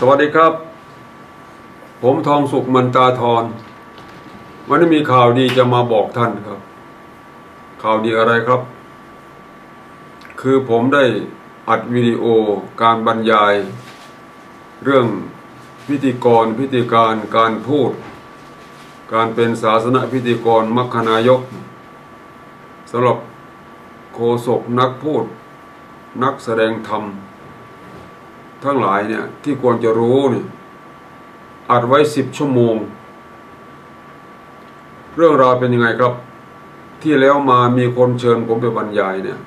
สวัสดีครับ ผมทองสุขมันตาทรวันนี้มีข่าวดีจะมาบอกท่านครับ ข่าวดีอะไรครับ คือผมได้อัดวิดีโอการบรรยาย เรื่องพิธีกรพิธีการการพูด การเป็นศาสนพิธีกรมัคคนายกสำหรับโฆษกนักพูด นักแสดงธรรม ทั้งหลายเนี่ยที่ควรจะรู้เนี่ยอัดไว้สิบชั่วโมง เรื่องราวเป็นยังไงครับ ที่แล้วมามีคนเชิญผมไปบรรยายเนี่ย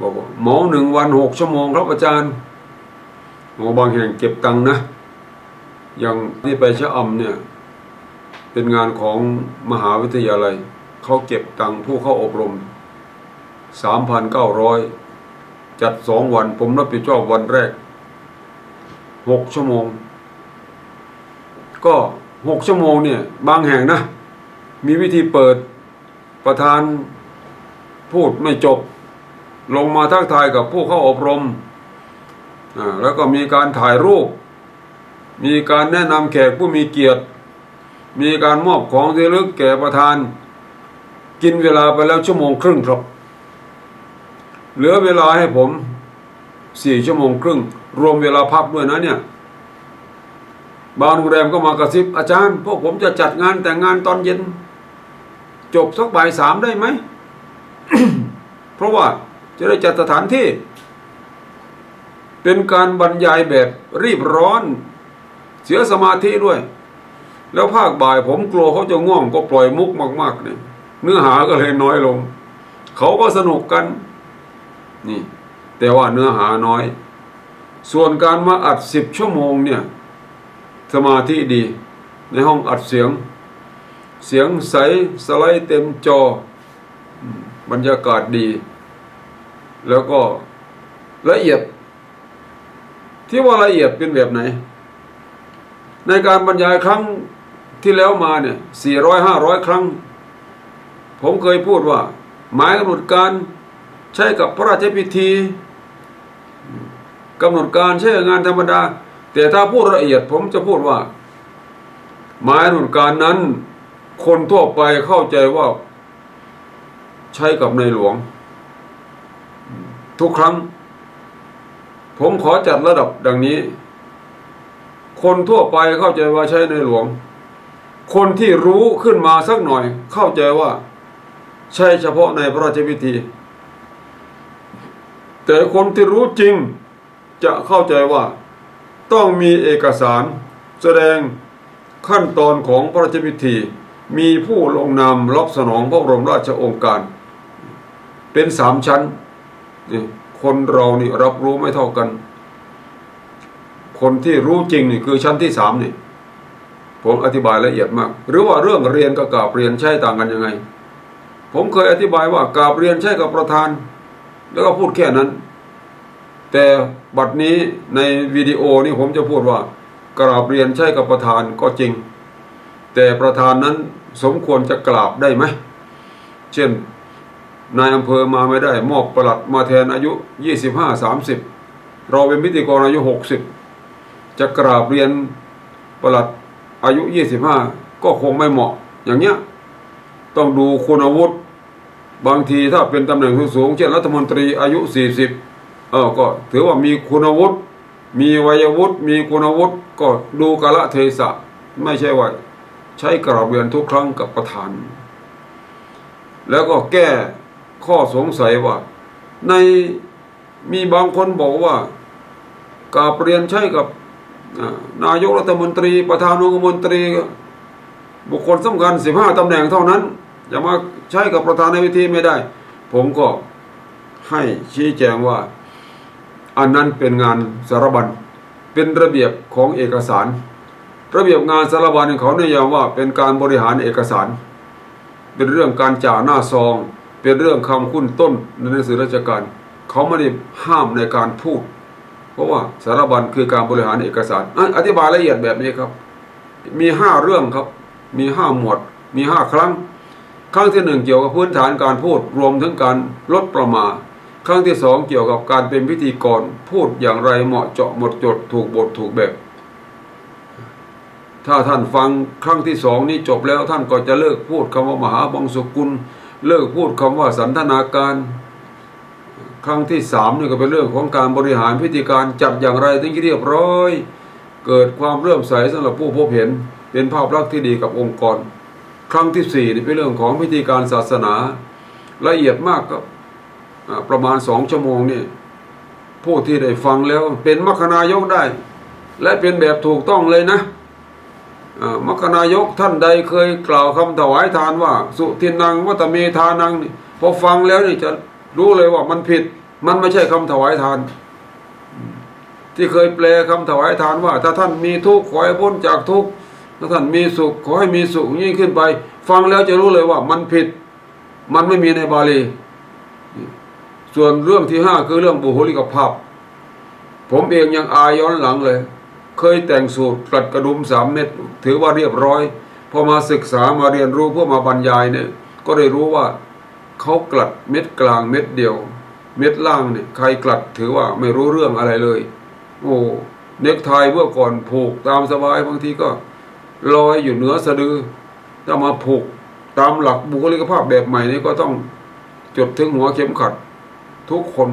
บอกว่าหมอหนึ่งวันหกชั่วโมงครับอาจารย์หมอบางแห่งเก็บตังค์นะ อย่างที่ไปชะอำเนี่ย เป็นงานของมหาวิทยาลัยเขาเก็บตังค์ผู้เข้าอบรมสามพันเก้าร้อย จัดสองวัน ผมรับผิดชอบวันแรกหกชั่วโมง ก็หกชั่วโมงเนี่ย บางแห่งนะ มีวิธีเปิดประธานพูดไม่จบ ลงมาทักทายกับผู้เข้าอบรมอ่าแล้วก็มีการถ่ายรูป มีการแนะนำแขกผู้มีเกียรติ มีการมอบของที่ลึกแก่ประธาน กินเวลาไปแล้วชั่วโมงครึ่งครับ เหลือเวลาให้ผมสี่ชั่วโมงครึ่ง รวมเวลาพักด้วยนะเนี่ย บางโรงแรมก็มากระซิบอาจารย์ พวกผมจะจัดงานแต่งงานตอนเย็น จบสักบ่ายสามได้ไหม เพราะว่าจะได้จัดสถานที่ เป็นการบรรยายแบบรีบร้อน เสียสมาธิด้วย แล้วภาคบ่ายผมกลัวเขาจะง่วงก็ปล่อยมุกมาก ๆ เนี่ย เนื้อหาก็เลยน้อยลง เขาก็สนุกกัน นี่ แต่ว่าเนื้อหาน้อย ส่วนการมาอัดสิบชั่วโมงเนี่ย สมาธิดี ในห้องอัดเสียง เสียงใสสไลด์เต็มจอ บรรยากาศดี แล้วก็ละเอียด ที่ว่าละเอียดเป็นแบบไหน ในการบรรยายครั้งที่แล้วมาเนี่ยสี่ร้อยห้าร้อยครั้ง ผมเคยพูดว่า หมายกำหนดการ ใช้กับพระราชพิธีกำหนดการใช้กับงานธรรมดา แต่ถ้าพูดละเอียดผมจะพูดว่า หมายกำหนดการนั้น คนทั่วไปเข้าใจว่าใช้กับในหลวง ทุกครั้ง ผมขอจัดระดับดังนี้ คนทั่วไปเข้าใจว่าใช้ในหลวง คนที่รู้ขึ้นมาสักหน่อยเข้าใจว่า ใช่เฉพาะในพระราชพิธี แต่คนที่รู้จริงจะเข้าใจว่าต้องมีเอกสารแสดงขั้นตอนของพระราชพิธี มีผู้ลงนามรับสนองพระบรมราชโองการ เป็นสามชั้นนี่คนเรานี่รับรู้ไม่เท่ากัน คนที่รู้จริงนี่คือชั้นที่สามนี่ผมอธิบายละเอียดมาก หรือว่าเรื่องเรียนกับกาบเรียนใช่ต่างกันยังไง ผมเคยอธิบายว่ากาบเรียนใช่กับประธาน แล้วก็พูดแค่นั้น แต่บัดนี้ในวิดีโอนี่ผมจะพูดว่ากราบเรียนใช่กับประธานก็จริง แต่ประธานนั้นสมควรจะกราบได้ไหม เช่นนายอำเภอมาไม่ได้ มอบประหลัดมาแทนอายุ 25 30 เราเป็นพิธีกรอายุ 60 จะกราบเรียนประหลัดอายุ 25 ก็คงไม่เหมาะ อย่างเนี้ยต้องดูคุณวุฒิ บางทีถ้าเป็นตำแหน่งสูงๆเช่นรัฐมนตรีอายุ 40เออก็ถือว่ามีคุณวุฒิมีวัยวุฒิมีคุณวุฒิก็ดูกาลเทศะไม่ใช่ว่าใช้กราบเรียนทุกครั้งกับประธาน แล้วก็แก้ข้อสงสัยว่า ในมีบางคนบอกว่ากาบเรียนใช่กับนายกรัฐมนตรี ประธานองคมนตรี บุคคลสำคัญสิบห้าตำแหน่งเท่านั้น จะมาใช้กับประธานในพิธีไม่ได้ ผมก็ให้ชี้แจงว่า อันนั้นเป็นงานสารบัญเป็นระเบียบของเอกสาร ระเบียบงานสารบัญเขาเนี่ยยามว่าเป็นการบริหารเอกสาร เป็นเรื่องการจ่าหน้าซอง เป็นเรื่องคำคุ้นต้นในหนังสือราชการ เขาไม่ได้ห้ามในการพูด เพราะว่าสารบัญคือการบริหารเอกสารอธิบายละเอียดแบบนี้ครับ มีห้าเรื่องครับ มีห้าหมวด มีห้าครั้ง ครั้งที่หนึ่งเกี่ยวกับพื้นฐานการพูดรวมถึงการลดประมาทครั้งที่สองเกี่ยวกับการเป็นพิธีกรพูดอย่างไรเหมาะเจาะหมดจดถูกบทถูกแบบ ถ้าท่านฟังครั้งที่สองนี้จบแล้วท่านก็จะเลิกพูดคำว่ามหาบังสุกุล เลิกพูดคำว่าสันทนาการ ครั้งที่สามนี่ก็เป็นเรื่องของการบริหารพิธีการจัดอย่างไรถึงเรียบร้อย เกิดความเริ่อมใสสำหรับผู้พบเห็นเป็นภาพลักษณ์ที่ดีกับองค์กร ครั้งที่สี่นี่เป็นเรื่องของพิธีการศาสนา ละเอียดมากครับอ่าประมาณสองชั่วโมงนี่ผู้ที่ได้ฟังแล้วเป็นมัคคณายกได้ และเป็นแบบถูกต้องเลยนะมัคคณายกท่านใดเคยกล่าวคำถวายทานว่า สุทินังวัตเมทานังนี่พอฟังแล้วนี่จะรู้เลยว่ามันผิด มันไม่ใช่คำถวายทาน ที่เคยแปลคำถวายทานว่า ถ้าท่านมีทุกข์ขอให้พ้นจากทุกข์ ถ้าท่านมีสุขขอให้มีสุขยิ่งขึ้นไป ฟังแล้วจะรู้เลยว่ามันผิด มันไม่มีในบาลี ส่วนเรื่องที่ห้าคือเรื่องบุคลิกภาพ ผมเองยังอายย้อนหลังเลย เคยแต่งสูตรกลัดกระดุมสามเม็ดถือว่าเรียบร้อย พอมาศึกษามาเรียนรู้เพื่อมาบรรยายเนี่ย ก็ได้รู้ว่าเขากลัดเม็ดกลางเม็ดเดียว เม็ดล่างเนี่ยใครกลัดถือว่าไม่รู้เรื่องอะไรเลย โอ้เน็กไทเมื่อก่อนผูกตามสบายบางทีก็ ลอยอยู่เหนือสะดือถ้ามาผูกตามหลักบุคลิกภาพแบบใหม่นี้ก็ต้องจดถึงหัวเข็มขัด ทุกคน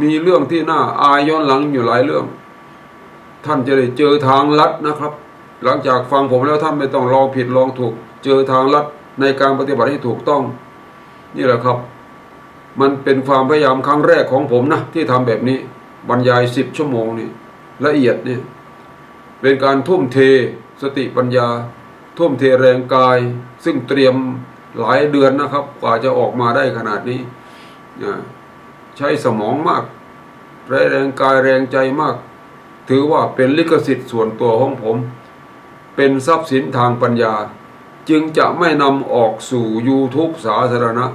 มีเรื่องที่น่าอายย้อนหลังอยู่หลายเรื่อง ท่านจะได้เจอทางลัดนะครับ หลังจากฟังผมแล้วท่านไม่ต้องลองผิดลองถูก เจอทางลัดในการปฏิบัติให้ถูกต้อง นี่แหละครับ มันเป็นความพยายามครั้งแรกของผมนะที่ทำแบบนี้บรรยายสิบชั่วโมงนี่ละเอียดเนี่ยเป็นการทุ่มเท สติปัญญาทุ่มเทแรงกาย ซึ่งเตรียมหลายเดือนนะครับ กว่าจะออกมาได้ขนาดนี้ ใช้สมองมากแรงแรงกายแรงใจมาก ถือว่าเป็นลิขสิทธิ์ส่วนตัวของผม เป็นทรัพย์สินทางปัญญา จึงจะไม่นำออกสู่ YouTube สาธารณะ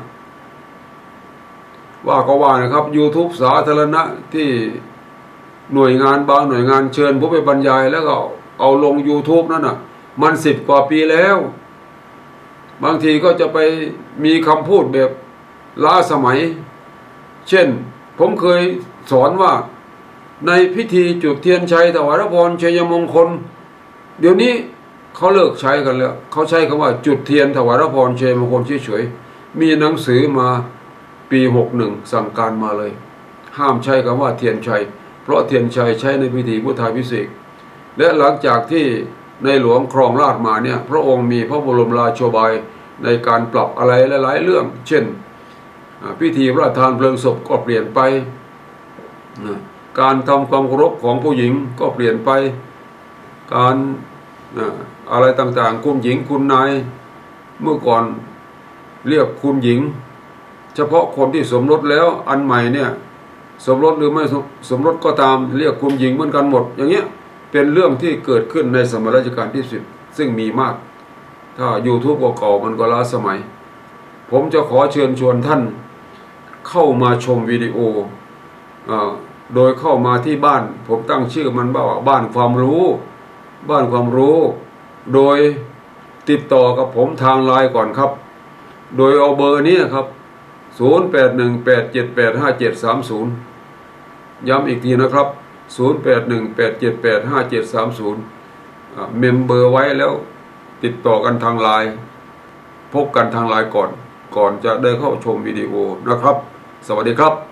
ว่าก็ว่านะครับ YouTube สาธารณะที่หน่วยงานบางหน่วยงานเชิญผมไปบรรยายแล้วก็ เอาลง YouTube นั่นน่ะ มันสิบกว่าปีแล้ว บางทีก็จะไปมีคำพูดแบบล้าสมัย เช่น ผมเคยสอนว่า ในพิธีจุดเทียนชัยถวายพรชัยมงคล เดี๋ยวนี้เขาเลิกใช้กันแล้วเขาใช้คำว่าจุดเทียนถวายพรชัยมงคลเฉยๆมีหนังสือมาปีหกหนึ่งสั่งการมาเลย ห้ามใช้คำว่าเทียนชัย เพราะเทียนชัยใช้ในพิธีพุทธาพิเศษก และหลังจากที่ในหลวงครองราชมาเนี่ยพระองค์มีพระบรมราโชบายในการปรับอะไรหลาย ๆ เรื่อง เช่น พิธีพระราชทานเพลิงศพก็เปลี่ยนไป การทำความเคารพของผู้หญิงก็เปลี่ยนไป การอะไรต่างๆ คุณหญิงคุณนาย เมื่อก่อนเรียกคุณหญิง เฉพาะคนที่สมรสแล้วอันใหม่เนี่ยสมรสหรือไม่สมสมรสก็ตามเรียกคุณหญิงเหมือนกันหมดอย่างเงี้ย เป็นเรื่องที่เกิดขึ้นในสมัยรัชกาลที่สิบซึ่งมีมาก ถ้า YouTube เก่าๆมันก็ล้าสมัย ผมจะขอเชิญชวนท่านเข้ามาชมวิดีโออโดยเข้ามาที่บ้าน ผมตั้งชื่อมันว่าบ้านความรู้ บ้านความรู้ โดยติดต่อกับผมทางไลน์ก่อนครับ โดยเอาเบอร์นี้ครับ 0818785730 ย้ำอีกทีนะครับ 0818785730เมมเบอร์ไว้แล้วติดต่อกันทางไลน์พบกันทางไลน์ก่อน ก่อนจะได้เข้าชมวิดีโอนะครับ สวัสดีครับ